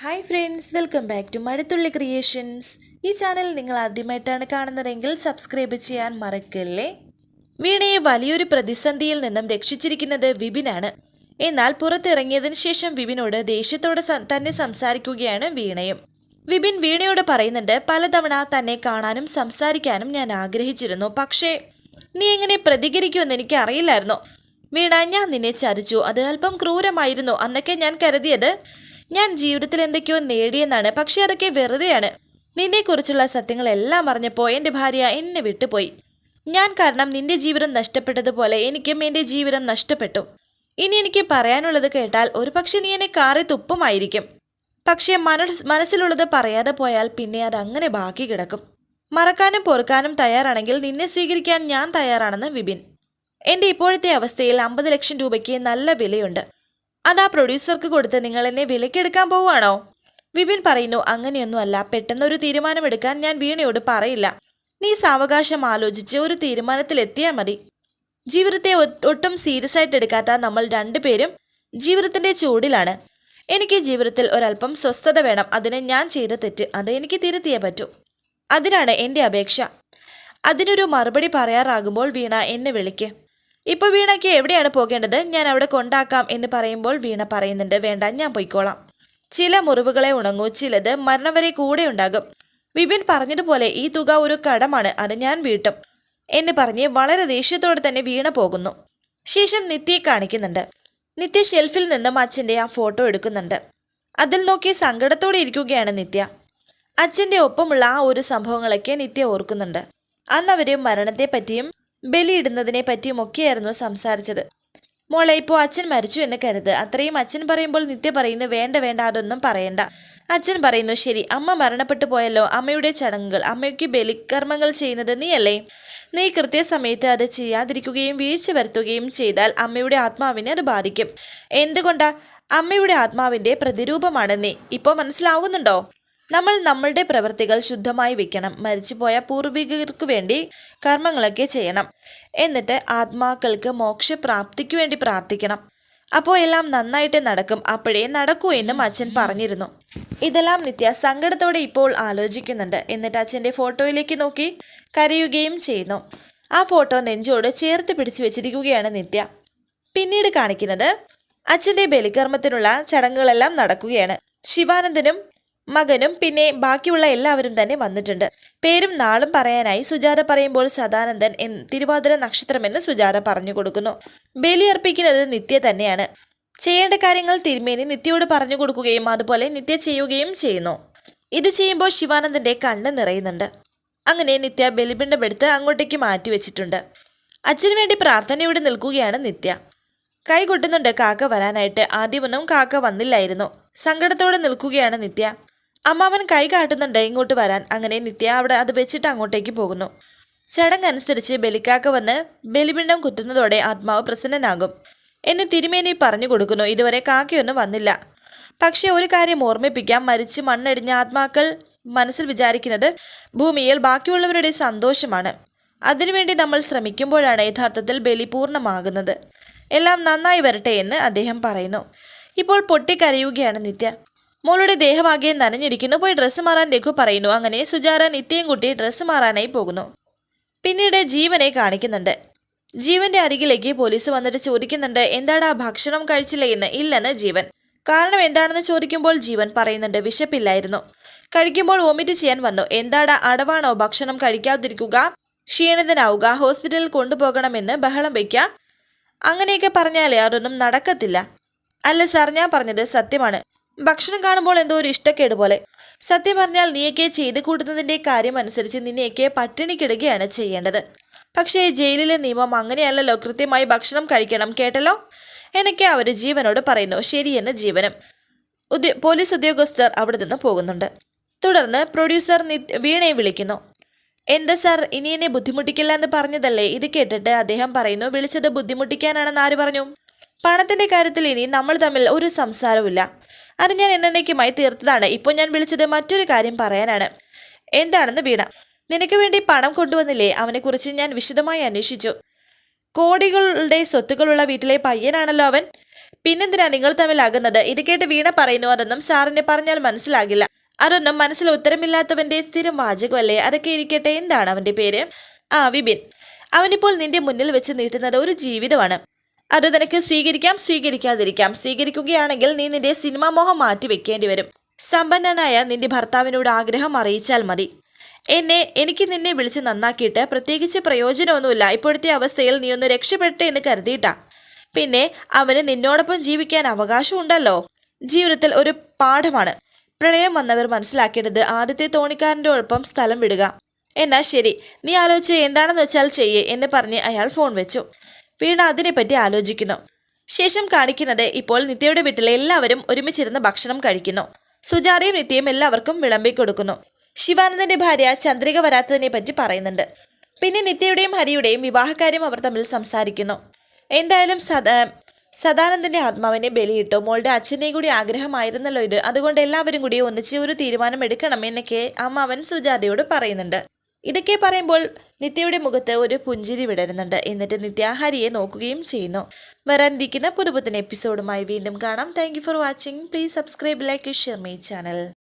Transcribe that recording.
Hi friends welcome back to Mazhathulli creations ഈ channel നിങ്ങൾ ആദ്യമായിട്ടാണ് കാണുന്നതെങ്കിൽ സബ്സ്ക്രൈബ് ചെയ്യാൻ മറക്കല്ലേ? വീണയെ വലിയൊരു പ്രതിസന്ധിയിൽ നിന്നും രക്ഷിച്ചിരിക്കുന്നത് വിപിനാണ്. എന്നാൽ പുറത്തിറങ്ങിയതിന് ശേഷം വിപിനോട് ദേഷ്യത്തോടെ തന്നെ സംസാരിക്കുകയാണ് വീണയും. വിപിൻ വീണയോട് പറയുന്നുണ്ട് പലതവണ തന്നെ കാണാനും സംസാരിക്കാനും ഞാൻ ആഗ്രഹിച്ചിരുന്നു. പക്ഷേ നീ എങ്ങനെ പ്രതികരിക്കുമെന്ന് എനിക്ക് അറിയില്ലായിരുന്നു വീണ ഞാൻ നിന്നെ ചതിച്ചു. അത് അല്പം ക്രൂരമായിരുന്നു. അന്നൊക്കെ ഞാൻ കരുതിയത് ഞാൻ ജീവിതത്തിൽ എന്തൊക്കെയോ നേടിയെന്നാണ്. പക്ഷെ അതൊക്കെ വെറുതെയാണ്. നിന്നെക്കുറിച്ചുള്ള സത്യങ്ങളെല്ലാം അറിഞ്ഞപ്പോൾ എന്റെ ഭാര്യ എന്നെ വിട്ടുപോയി. ഞാൻ കാരണം നിന്റെ ജീവിതം നഷ്ടപ്പെട്ടതുപോലെ എനിക്കും എന്റെ ജീവിതം നഷ്ടപ്പെട്ടു. ഇനി എനിക്ക് പറയാനുള്ളത് കേട്ടാൽ ഒരുപക്ഷെ നീ എന്നെ കാറി തുപ്പുമായിരിക്കും. പക്ഷേ മനസ് മനസ്സിലുള്ളത് പറയാതെ പോയാൽ പിന്നെ അത് അങ്ങനെ ബാക്കി കിടക്കും. മറക്കാനും പൊറുക്കാനും തയ്യാറാണെങ്കിൽ നിന്നെ സ്വീകരിക്കാൻ ഞാൻ തയ്യാറാണെന്ന് വിപിൻ. എന്റെ ഇപ്പോഴത്തെ അവസ്ഥയിൽ അമ്പത് ലക്ഷം രൂപയ്ക്ക് നല്ല വിലയുണ്ട്. അതാ പ്രൊഡ്യൂസർക്ക് കൊടുത്ത് നിങ്ങൾ എന്നെ വിലക്കെടുക്കാൻ പോവുകയാണോ? വിപിൻ പറയുന്നു അങ്ങനെയൊന്നുമല്ല പെട്ടെന്നൊരു തീരുമാനമെടുക്കാൻ ഞാൻ വീണയോട് പറയില്ല. നീ സാവകാശം ആലോചിച്ച് ഒരു തീരുമാനത്തിലെത്തിയാൽ മതി. ജീവിതത്തെ ഒട്ടും സീരിയസ് ആയിട്ട് എടുക്കാത്ത നമ്മൾ രണ്ടുപേരും ജീവിതത്തിന്റെ ചൂടിലാണ്. എനിക്ക് ജീവിതത്തിൽ ഒരല്പം സ്വസ്ഥത വേണം. അതിന് ഞാൻ ചെയ്ത തെറ്റ് അത് എനിക്ക് തിരുത്തിയേ പറ്റൂ. അതിനാണ് എന്റെ അപേക്ഷ. അതിനൊരു മറുപടി പറയാറാകുമ്പോൾ വീണ എന്നെ വിളിക്ക്. ഇപ്പോൾ വീണയ്ക്ക് എവിടെയാണ് പോകേണ്ടത്? ഞാൻ അവിടെ കൊണ്ടാക്കാം എന്ന് പറയുമ്പോൾ വീണ പറയുന്നുണ്ട് വേണ്ട ഞാൻ പൊയ്ക്കോളാം. ചില മുറിവുകളെ ഉണങ്ങൂ ചിലത് മരണം വരെ കൂടെ ഉണ്ടാകും. വിപിൻ പറഞ്ഞതുപോലെ ഈ തുക ഒരു കടമാണ് അത് ഞാൻ വീട്ടും എന്ന് പറഞ്ഞ് വളരെ ദേഷ്യത്തോടെ തന്നെ വീണ പോകുന്നു. ശേഷം നിത്യയെ കാണിക്കുന്നുണ്ട്. നിത്യ ഷെൽഫിൽ നിന്നും അച്ഛന്റെ ആ ഫോട്ടോ എടുക്കുന്നുണ്ട്. അതിൽ നോക്കി സങ്കടത്തോടെ ഇരിക്കുകയാണ് നിത്യ. അച്ഛന്റെ ഒപ്പമുള്ള ആ ഒരു സംഭവങ്ങളൊക്കെ നിത്യ ഓർക്കുന്നുണ്ട്. അന്ന് അവർ മരണത്തെ പറ്റിയും ബലിയിടുന്നതിനെ പറ്റിയും ഒക്കെയായിരുന്നു സംസാരിച്ചത്. മോളെ ഇപ്പോൾ അച്ഛൻ മരിച്ചു എന്ന് കരുത്. അത്രയും അച്ഛൻ പറയുമ്പോൾ നിത്യ പറയുന്നു വേണ്ട വേണ്ട അതൊന്നും പറയണ്ട. അച്ഛൻ പറയുന്നു ശരി അമ്മ മരണപ്പെട്ടു പോയല്ലോ. അമ്മയുടെ ചടങ്ങുകൾ അമ്മയ്ക്ക് ബലികർമ്മങ്ങൾ ചെയ്യുന്നത് നീയല്ലേ? നീ കൃത്യസമയത്ത് അത് ചെയ്യാതിരിക്കുകയും വീഴ്ച വരുത്തുകയും ചെയ്താൽ അമ്മയുടെ ആത്മാവിനെ അത് ബാധിക്കും. എന്തുകൊണ്ടാ? അമ്മയുടെ ആത്മാവിന്റെ പ്രതിരൂപമാണ് നീ. ഇപ്പോൾ മനസ്സിലാവുന്നുണ്ടോ? നമ്മൾ നമ്മളുടെ പ്രവൃത്തികൾ ശുദ്ധമായി വെക്കണം മരിച്ചുപോയ പൂർവികർക്ക് വേണ്ടി കർമ്മങ്ങളൊക്കെ ചെയ്യണം. എന്നിട്ട് ആത്മാക്കൾക്ക് മോക്ഷപ്രാപ്തിക്ക് വേണ്ടി പ്രാർത്ഥിക്കണം. അപ്പോൾ എല്ലാം നന്നായിട്ട് നടക്കും അപ്പോഴേ നടക്കൂ എന്നും അച്ഛൻ പറഞ്ഞിരുന്നു. ഇതെല്ലാം നിത്യ സങ്കടത്തോടെ ഇപ്പോൾ ആലോചിക്കുന്നുണ്ട്. എന്നിട്ട് അച്ഛന്റെ ഫോട്ടോയിലേക്ക് നോക്കി കരയുകയും ചെയ്യുന്നു. ആ ഫോട്ടോ നെഞ്ചോട് ചേർത്ത് പിടിച്ചു വെച്ചിരിക്കുകയാണ് നിത്യ. പിന്നീട് കാണിക്കുന്നത് അച്ഛന്റെ ബലികർമ്മത്തിനുള്ള ചടങ്ങുകളെല്ലാം നടക്കുകയാണ്. ശിവാനന്ദനും മകനും പിന്നെ ബാക്കിയുള്ള എല്ലാവരും തന്നെ വന്നിട്ടുണ്ട്. പേരും നാളും പറയാനായി സുജാത പറയുമ്പോൾ സദാനന്ദൻ തിരുവാതിര നക്ഷത്രമെന്ന് സുജാത പറഞ്ഞു കൊടുക്കുന്നു. ബലിയർപ്പിക്കുന്നത് നിത്യ തന്നെയാണ്. ചെയ്യേണ്ട കാര്യങ്ങൾ തിരുമേനി നിത്യയോട് പറഞ്ഞു കൊടുക്കുകയും അതുപോലെ നിത്യ ചെയ്യുകയും ചെയ്യുന്നു. ഇത് ചെയ്യുമ്പോൾ ശിവാനന്ദന്റെ കണ്ണ് നിറയുന്നുണ്ട്. അങ്ങനെ നിത്യ ബലിപിണ്ടമെടുത്ത് അങ്ങോട്ടേക്ക് മാറ്റി വെച്ചിട്ടുണ്ട് അച്ഛന് വേണ്ടി പ്രാർത്ഥനയോടെ നിൽക്കുകയാണ് നിത്യ. കൈ കൊട്ടുന്നുണ്ട് കാക്ക വരാനായിട്ട്. ആദ്യമൊന്നും കാക്ക വന്നില്ലായിരുന്നു. സങ്കടത്തോടെ നിൽക്കുകയാണ് നിത്യ. അമ്മാവൻ കൈ കാട്ടുന്നുണ്ട് ഇങ്ങോട്ട് വരാൻ. അങ്ങനെ നിത്യ അവിടെ അത് വെച്ചിട്ട് അങ്ങോട്ടേക്ക് പോകുന്നു. ചടങ്ങനുസരിച്ച് ബലിക്കാക്ക വന്ന് ബലിപിണ്ഡം കുത്തുന്നതോടെ ആത്മാവ് പ്രസന്നനാകും. എന്നെ തിരുമേനി പറഞ്ഞു കൊടുക്കുന്നു. ഇതുവരെ കാക്കയൊന്നും വന്നില്ല. പക്ഷേ ഒരു കാര്യം ഓർമ്മിപ്പിക്കാം. മരിച്ച് മണ്ണടിഞ്ഞ ആത്മാക്കൾ മനസ്സിൽ വിചാരിക്കുന്നത് ഭൂമിയിൽ ബാക്കിയുള്ളവരുടെ സന്തോഷമാണ്. അതിനുവേണ്ടി നമ്മൾ ശ്രമിക്കുമ്പോഴാണ് യഥാർത്ഥത്തിൽ ബലി പൂർണമാകുന്നത്. എല്ലാം നന്നായി വരട്ടെ എന്ന് അദ്ദേഹം പറയുന്നു. ഇപ്പോൾ പൊട്ടിക്കരയുകയാണ് നിത്യ. മോളുടെ ദേഹമാകെ നനഞ്ഞിരിക്കുന്നു. പോയി ഡ്രസ്സ് മാറാൻ രഘു പറയുന്നു. അങ്ങനെ സുജാര നിത്യയും കുട്ടി ഡ്രസ്സ് മാറാനായി പോകുന്നു. പിന്നീട് ജീവനെ കാണിക്കുന്നുണ്ട്. ജീവന്റെ അരികിലേക്ക് പോലീസ് വന്നിട്ട് ചോദിക്കുന്നുണ്ട് എന്താടാ ഭക്ഷണം കഴിച്ചില്ലേ എന്ന്? ഇല്ലെന്ന് ജീവൻ. കാരണം എന്താണെന്ന് ചോദിക്കുമ്പോൾ ജീവൻ പറയുന്നുണ്ട് വിശപ്പില്ലായിരുന്നു. കഴിക്കുമ്പോൾ വോമിറ്റ് ചെയ്യാൻ വന്നു. എന്താടാ അടവാണോ ഭക്ഷണം കഴിക്കാതിരിക്കുക? ക്ഷീണിതനാവുക? ഹോസ്പിറ്റലിൽ കൊണ്ടുപോകണമെന്ന് ബഹളം വയ്ക്കുക അങ്ങനെയൊക്കെ പറഞ്ഞാലേ അതൊന്നും നടക്കത്തില്ല. അല്ല സാർ ഞാൻ പറഞ്ഞത് സത്യമാണ്. ഭക്ഷണം കാണുമ്പോൾ എന്തോ ഒരു ഇഷ്ടക്കേട് പോലെ. സത്യം പറഞ്ഞാൽ നീയൊക്കെ ചെയ്തു കൂട്ടുന്നതിന്റെ കാര്യം അനുസരിച്ച് നിന്നെയൊക്കെ പട്ടിണിക്കിടുകയാണ് ചെയ്യേണ്ടത്. പക്ഷേ ജയിലിലെ നിയമം അങ്ങനെയല്ലല്ലോ കൃത്യമായി ഭക്ഷണം കഴിക്കണം കേട്ടല്ലോ? എന്നൊക്കെ അവർ ജീവനോട് പറയുന്നു. ശരിയെന്ന് ജീവനും. ഉദ്യോ പോലീസ് ഉദ്യോഗസ്ഥർ അവിടെ നിന്ന് പോകുന്നുണ്ട്. തുടർന്ന് പ്രൊഡ്യൂസർ വീണയെ വിളിക്കുന്നു. എന്താ സാർ ഇനി എന്നെ ബുദ്ധിമുട്ടിക്കില്ല എന്ന് പറഞ്ഞതല്ലേ? ഇത് കേട്ടിട്ട് അദ്ദേഹം പറയുന്നു വിളിച്ചത് ബുദ്ധിമുട്ടിക്കാനാണെന്ന് ആര് പറഞ്ഞു? പണത്തിന്റെ കാര്യത്തിൽ ഇനി നമ്മൾ തമ്മിൽ ഒരു സംസാരവുമില്ല. അത് ഞാൻ എന്നേക്കുമായി തീർത്തതാണ്. ഇപ്പോൾ ഞാൻ വിളിച്ചത് മറ്റൊരു കാര്യം പറയാനാണ്. എന്താണെന്ന് വീണ? നിനക്ക് വേണ്ടി പണം കൊണ്ടുവന്നില്ലേ? അവനെക്കുറിച്ച് ഞാൻ വിശദമായി അന്വേഷിച്ചു. കോടികളുടെ സ്വത്തുക്കളുള്ള വീട്ടിലെ പയ്യനാണല്ലോ അവൻ. പിന്നെന്തിനാ നിങ്ങൾ തമ്മിലാകുന്നത്? ഇത് കേട്ട് വീണ പറയുന്നു. അതൊന്നും സാറിനെ പറഞ്ഞാൽ മനസ്സിലാകില്ല. അതൊന്നും മനസ്സിൽ ഉത്തരമില്ലാത്തവന്റെ സ്ഥിരം വാചകമല്ലേ? അതൊക്കെ ഇരിക്കട്ടെ. എന്താണ് അവന്റെ പേര്? ആ വിപിൻ. അവനിപ്പോൾ നിന്റെ മുന്നിൽ വെച്ച് നീട്ടുന്നത് ഒരു ജീവിതമാണ്. അത് നിനക്ക് സ്വീകരിക്കാം സ്വീകരിക്കാതിരിക്കാം. സ്വീകരിക്കുകയാണെങ്കിൽ നീ നിന്റെ സിനിമാ മോഹം മാറ്റി വെക്കേണ്ടി വരും. സമ്പന്നനായ നിന്റെ ഭർത്താവിനോട് ആഗ്രഹം അറിയിച്ചാൽ മതി. എന്നെ എനിക്ക് നിന്നെ വിളിച്ച് നന്നാക്കിയിട്ട് പ്രത്യേകിച്ച് പ്രയോജനമൊന്നുമില്ല. ഇപ്പോഴത്തെ അവസ്ഥയിൽ നീ ഒന്ന് രക്ഷപ്പെട്ടെ എന്ന് കരുതിയിട്ടാ. പിന്നെ അവന് നിന്നോടൊപ്പം ജീവിക്കാൻ അവകാശമുണ്ടല്ലോ. ജീവിതത്തിൽ ഒരു പാഠമാണ്. പ്രളയം വന്നവർ മനസ്സിലാക്കേണ്ടത് ആദ്യത്തെ തോണിക്കാരന്റെ ഒപ്പം സ്ഥലം വിടുക. എന്നാ ശരി നീ ആലോചിച്ച് എന്താണെന്ന് വെച്ചാൽ ചെയ്യേ എന്ന് പറഞ്ഞ് അയാൾ ഫോൺ വെച്ചു. വീണ അതിനെപ്പറ്റി ആലോചിക്കുന്നു. ശേഷം കാണിക്കുന്നത് ഇപ്പോൾ നിത്യയുടെ വീട്ടിലെ എല്ലാവരും ഒരുമിച്ചിരുന്ന് ഭക്ഷണം കഴിക്കുന്നു. സുജാതയും നിത്യയും എല്ലാവർക്കും വിളമ്പി കൊടുക്കുന്നു. ശിവാനന്ദന്റെ ഭാര്യ ചന്ദ്രിക വരാത്തതിനെ പറ്റി പറയുന്നുണ്ട്. പിന്നെ നിത്യയുടെയും ഹരിയുടെയും വിവാഹകാര്യം അവർ തമ്മിൽ സംസാരിക്കുന്നു. എന്തായാലും സദാ സദാനന്ദന്റെ ആത്മാവിനെ ബലിയിട്ടു മോളുടെ അച്ഛനെയും കൂടി ആഗ്രഹമായിരുന്നല്ലോ ഇത്. അതുകൊണ്ട് എല്ലാവരും കൂടി ഒന്നിച്ച് ഒരു തീരുമാനം എടുക്കണം എന്നൊക്കെ അമ്മാവൻ സുജാതയോട് പറയുന്നുണ്ട്. ഇതൊക്കെ പറയുമ്പോൾ നിത്യയുടെ മുഖത്ത് ഒരു പുഞ്ചിരി വിടരുന്നുണ്ട്. എന്നിട്ട് നിത്യ ഹരിയെ നോക്കുകയും ചെയ്യുന്നു. വരാനിരിക്കുന്ന പുതുപുത്തൻ എപ്പിസോഡുമായി വീണ്ടും കാണാം. Thank for watching please subscribe like share my channel